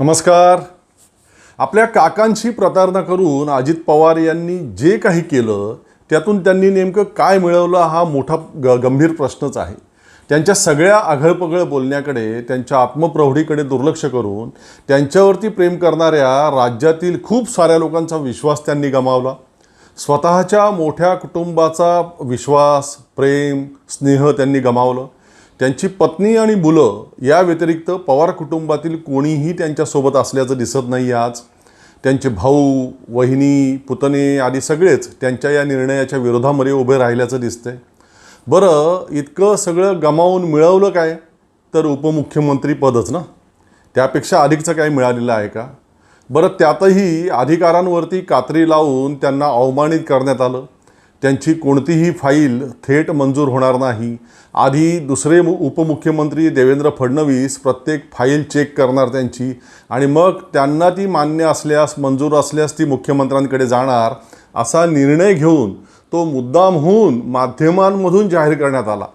नमस्कार. आपल्या काकांची प्रतारणा करून अजित पवार यांनी जे काही केलं त्यातून त्यांनी नेमकं काय मिळवलं हा मोठा ग गंभीर प्रश्नच आहे. त्यांच्या सगळ्या आघळपघळ बोलण्याकडे त्यांच्या आत्मप्रौढीकडे दुर्लक्ष करून त्यांच्यावरती प्रेम करणाऱ्या राज्यातील खूप साऱ्या लोकांचा विश्वास त्यांनी गमावला. स्वतःच्या मोठ्या कुटुंबाचा विश्वास प्रेम स्नेह त्यांनी गमावलं. त्यांची पत्नी आणि मुलं या व्यतिरिक्त पवार कुटुंबातील कोणीही त्यांच्यासोबत असल्याचं दिसत नाही आज. त्यांचे भाऊ वहिनी पुतणे आदी सगळेच त्यांच्या या निर्णयाच्या विरोधामध्ये उभे राहिल्याचं दिसतंय. बरं इतकं सगळं गमावून मिळवलं काय? तर उपमुख्यमंत्रीपदच ना? त्यापेक्षा अधिकचं काय मिळालेलं आहे का? बरं त्यातही अधिकारांवरती कात्री लावून त्यांना अवमानित करण्यात आलं. त्यांची कोणतीही फाईल थेट मंजूर होणार नाही. आधी दुसरे मु उपमुख्यमंत्री देवेंद्र फडणवीस प्रत्येक फाईल चेक करणार त्यांची आणि मग त्यांना ती मान्य असल्यास मंजूर असल्यास ती मुख्यमंत्र्यांकडे जाणार असा निर्णय घेऊन तो मुद्दाम होऊन माध्यमांमधून जाहीर करण्यात आला.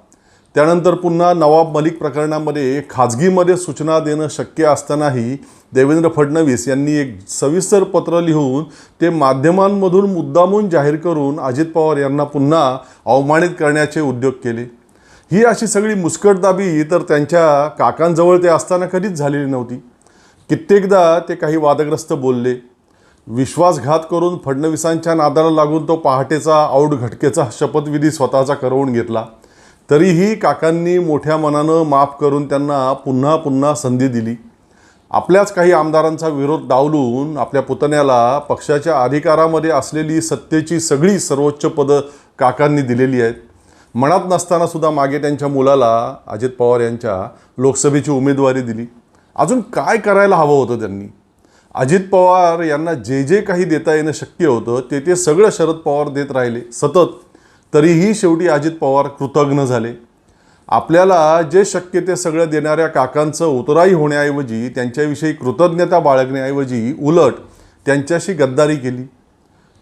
त्यानंतर पुन्हा नवाब मलिक प्रकरणामध्ये खाजगीमध्ये सूचना देणं शक्य असतानाही देवेंद्र फडणवीस यांनी एक सविस्तर पत्र लिहून ते माध्यमांमधून मुद्दामून जाहीर करून अजित पवार यांना पुन्हा अवमानित करण्याचे उद्योग केले. ही अशी सगळी मुस्कटदाबी तर त्यांच्या काकांजवळ ते असताना कधीच झालेली नव्हती. कित्येकदा ते काही वादग्रस्त बोलले. विश्वासघात करून फडणवीसांच्या नादाला लागून तो पहाटेचा औड घटकेचा शपथविधी स्वतःचा करवून घेतला. तरीही काकांनी मोठ्या मनानं माफ करून त्यांना पुन्हा पुन्हा संधी दिली. आपल्याच काही आमदारांचा विरोध डावलून आपल्या पुतण्याला पक्षाच्या अधिकारामध्ये असलेली सत्तेची सगळी सर्वोच्च पदं काकांनी दिलेली आहेत. मनात नसताना सुद्धा मागे त्यांच्या मुलाला अजित पवार यांच्या लोकसभेची उमेदवारी दिली. अजून काय करायला हवं होतं त्यांनी? अजित पवार यांना जे जे काही देता येणं शक्य होतं ते ते सगळं शरद पवार देत राहिले. सतत. तरीही शेवटी अजित पवार कृतज्ञ झाले. आपल्याला जे शक्य ते सगळं देणाऱ्या काकांचं उतराई होण्याऐवजी त्यांच्याविषयी कृतज्ञता बाळगण्याऐवजी उलट त्यांच्याशी गद्दारी केली.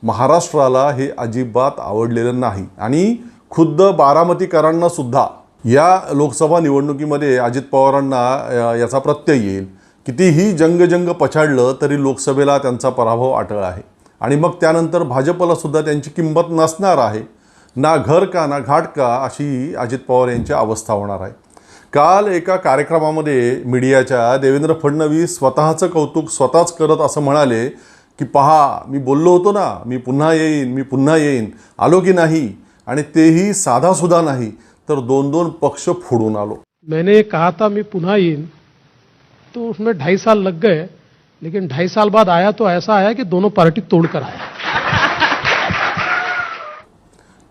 महाराष्ट्राला हे अजिबात आवडलेलं नाही आणि खुद्द बारामतीकरांना सुद्धा या लोकसभा निवडणुकीमध्ये अजित पवारांना याचा प्रत्यय येईल. कितीही जंगजंग पछाडलं तरी लोकसभेला त्यांचा पराभव आटळ आहे. आणि मग त्यानंतर भाजपलासुद्धा त्यांची किंमत नसणार आहे. ना घर का ना घाट का अशी अजित पवार यांची अवस्था होणार आहे. काल एका कार्यक्रमामध्ये मीडियाच्या देवेंद्र फडणवीस स्वतःचं कौतुक स्वतःच करत असं म्हणाले की पहा मी बोललो होतो ना मी पुन्हा येईन मी पुन्हा येईन. आलो की नाही? आणि तेही साधासुद्धा नाही. तर दोन दोन पक्ष फोडून आलो. मैंने कहा था मैं पुनः इन तो उसमें ढाई साल लग गए लेकिन ढाई साल बाद आया तो ऐसा आया कि दोनों पार्टी तोड़कर आया।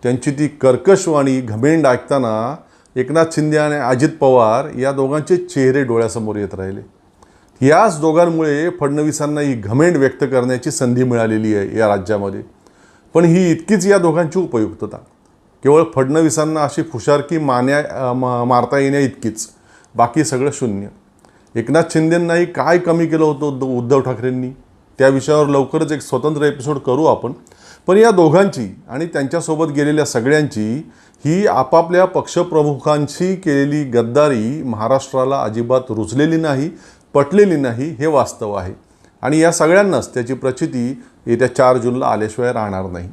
त्यांची ती कर्कशवाणी घमेंड ऐकताना एकनाथ शिंदे आणि अजित पवार या दोघांचे चेहरे डोळ्यासमोर येत राहिले. याच दोघांमुळे फडणवीसांना ही घमेंड व्यक्त करण्याची संधी मिळालेली आहे या राज्यामध्ये. पण ही इतकीच या दोघांची उपयुक्तता. केवळ फडणवीसांना अशी फुशारकी मान्या मा- मारता येण्या इतकीच. बाकी सगळं शून्य. एकनाथ शिंदेंनाही काय कमी केलं होतं उद्धव उद्धव ठाकरेंनी? त्या विषयावर लवकरच एक स्वतंत्र एपिसोड करू आपण. पण या दोघांची आणि त्यांच्यासोबत गेलेल्या सगळ्यांची ही आपापल्या पक्षप्रमुखांशी केलेली गद्दारी महाराष्ट्राला अजिबात रुजलेली नाही पटलेली नाही हे वास्तव आहे. आणि या सगळ्यांनाच त्याची प्रचिती येत्या चार जूनला आल्याशिवाय राहणार नाही.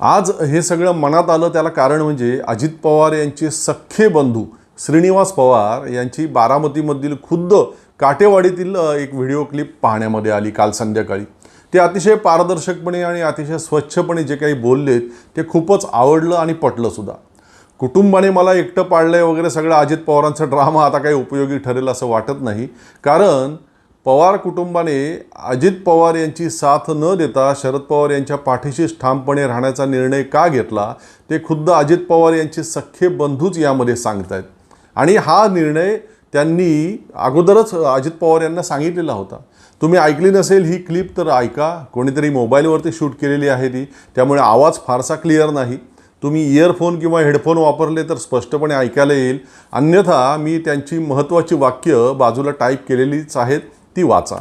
आज हे सगळं मनात आलं त्याला कारण म्हणजे अजित पवार यांचे सख्खे बंधू श्रीनिवास पवार यांची बारामतीमधील खुद्द काटेवाडीतील एक व्हिडिओ क्लिप पाहण्यामध्ये आली काल संध्याकाळी. ते अतिशय पारदर्शकपणे आणि अतिशय स्वच्छपणे जे काही बोललेत ते खूपच आवडलं आणि पटलंसुद्धा कुटुंबाने मला एकटं पाळलं आहे वगैरे सगळं अजित पवारांचा ड्रामा आता काही उपयोगी ठरेल असं वाटत नाही. कारण पवार कुटुंबाने अजित पवार यांची साथ न देता शरद पवार यांच्या पाठीशी ठामपणे राहण्याचा निर्णय का घेतला ते खुद्द अजित पवार यांचे सख्खे बंधूच यामध्ये सांगत आहेत आणि हा निर्णय त्यांनी अगोदरच अजित पवार यांना सांगितलेला होता. तुम्ही ऐकली नसेल ही क्लिप तर ऐका. कोणीतरी मोबाईलवरती शूट केलेली आहे ती. त्यामुळे आवाज फारसा क्लिअर नाही. तुम्ही इयरफोन किंवा हेडफोन वापरले तर स्पष्टपणे ऐकायला येईल. अन्यथा मी त्यांची महत्त्वाची वाक्य बाजूला टाईप केलेलीच आहेत. ती वाचा.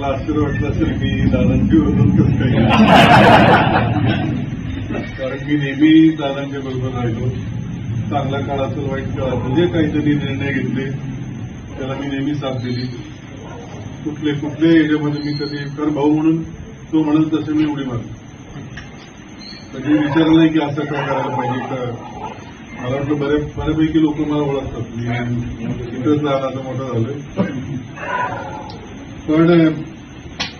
मला आश्चर्य वाटलं असेल मी दादांची वरून कसं काही कारण मी नेहमी दादांच्या बरोबर राहिलो. चांगला काळ असेल वाईट काळ असेल जे काहीतरी निर्णय घेतले. त्याला मी नेहमी साथ दिली. कुठले कुठल्या एरियामध्ये मी कधी कारण भाऊ म्हणून तो म्हणून तसं मी उडी मारली. कधी विचारलं नाही की असं काय करायला पाहिजे का? मला वाटलं बऱ्या बऱ्यापैकी लोक मला ओळखतात. मी इथंच लहानाचं मोठं झालं पण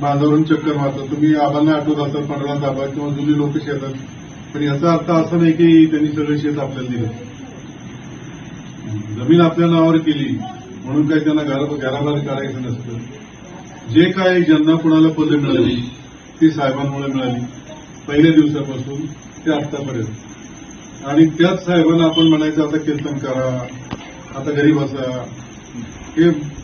बांधावरून चक्कर मारतात तुम्ही आबांना आठवत असाल पंधरा आबा किंवा जुनी लोक शेतात. पण याचा अर्थ असा नाही की त्यांनी सगळं शेत आपल्याला दिलं. जमीन आपल्या नावावर केली म्हणून काही त्यांना घरा- घराबाहेर काढायचं नसतं. जे काय ज्यांना कुणाला पदं मिळाली ती साहेबांमुळे मिळाली. पहिल्या दिवसापासून ते आतापर्यंत आणि त्याच साहेबांना आपण म्हणायचं आता कीर्तन करा आता घरी बसा हे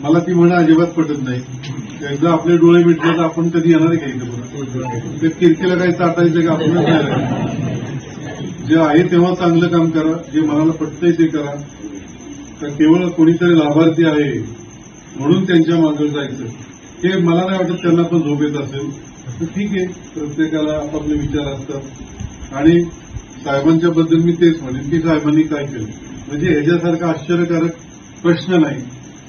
मला ती म्हणा अजिबात पटत नाही. एकदा आपले डोळे मिटले तर आपण कधी येणार आहे ते किरकेला काही चाटायचं का आपण नाही जे आहे तेव्हा चांगलं काम करा जे मनाला पटतंय ते करा. तर केवळ कोणीतरी लाभार्थी आहे म्हणून त्यांच्या मागे जायचं. हे मला नाही वाटत त्यांना पण झोप येत असेल. तर ठीक आहे प्रत्येकाला आपापले विचार असतात. आणि साहेबांच्या बद्दल मी तेच म्हणेन की साहेबांनी काय केलं? म्हणजे ह्याच्यासारखा आश्चर्यकारक प्रश्न नाही.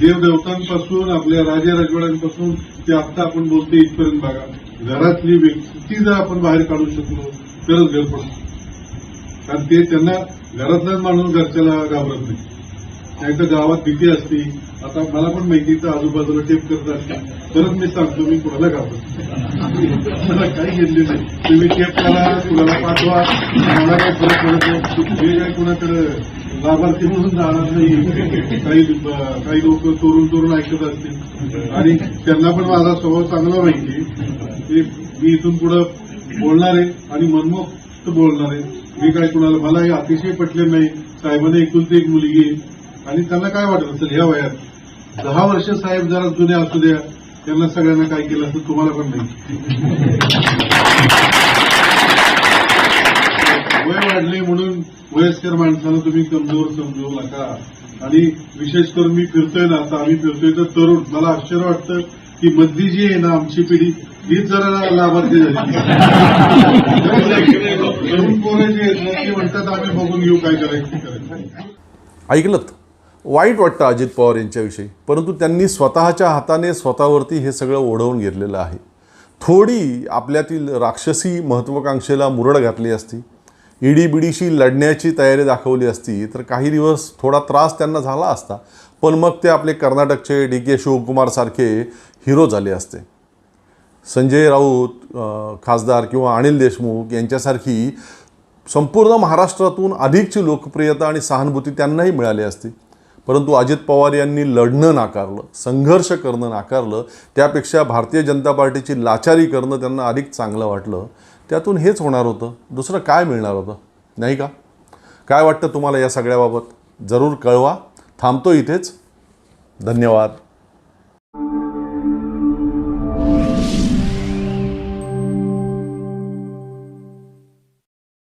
देवदेवतांपासून आपल्या राजा राजवाड्यांपासून ते आत्ता आपण बोलते इथपर्यंत बघा. घरातली व्यक्ती जर आपण बाहेर काढू शकलो तरच घर पडतो. कारण ते त्यांना घरातलाच माणूस घरच्याला घाबरत नाही. नाही तर गावात भीती असती. आता मला पण माहिती तर आजूबाजूला टेप करत असते. परत मी सांगतो मी कुणाला घाबरत मला काही घेतले नाही. तुम्ही टेप करा कुणाला पाठवा मला काही फरक पडत नाही हे काय कुणाकडे? लाभार्थी म्हणून जाणार नाही काही काही लोक तोरून तोरून ऐकत असतील. आणि त्यांना पण माझा स्वभाव चांगला माहिती की मी इथून पुढे बोलणार आहे आणि मनमोक्त बोलणार आहे. मी काय कुणाला मला हे अतिशय पटले नाही. साहेबांना एकुलती एक मुलगी आहे. आणि त्यांना काय वाटत असेल ह्या वयात दहा वर्ष साहेब जरा जुने असू द्या. त्यांना सगळ्यांना काय केलं असं तुम्हाला पण नाही वय वाढले म्हणून वयस्कर माणसाला तुम्ही कमजोर समजू नका. आणि विशेष करून मी फिरतोय ना आता आम्ही फिरतोय तर तरुण मला आश्चर्य वाटतं की मधली जी आहे ना आमची पिढी हीच जरा लाभार्थी झाली. तरुण पोरे जे आहेत ना म्हणतात आम्ही बघून घेऊ काय करायचं. करायचं वाईट वाटतं अजित पवार यांच्याविषयी परंतु त्यांनी स्वतःच्या हाताने स्वतःवरती हे सगळं ओढवून घेतलेलं आहे. थोडी आपल्यातील राक्षसी महत्त्वाकांक्षेला मुरड घातली असती ईडीबीडीशी लढण्याची तयारी दाखवली असती तर काही दिवस थोडा त्रास त्यांना झाला असता. पण मग ते आपले कर्नाटकचे डी के शिवकुमार सारखे हिरो झाले असते. संजय राऊत खासदार किंवा अनिल देशमुख यांच्यासारखी संपूर्ण महाराष्ट्रातून अधिकची लोकप्रियता आणि सहानुभूती त्यांनाही मिळाली असती. परंतु अजित पवार यांनी लढणं नाकारलं संघर्ष करणं नाकारलं त्यापेक्षा भारतीय जनता पार्टीची लाचारी करणं त्यांना अधिक चांगलं वाटलं. त्यातून हेच होणार होतं. दुसरं काय मिळणार होतं? नाही का? काय वाटतं तुम्हाला या सगळ्याबाबत? जरूर कळवा. थांबतो इथेच. धन्यवाद.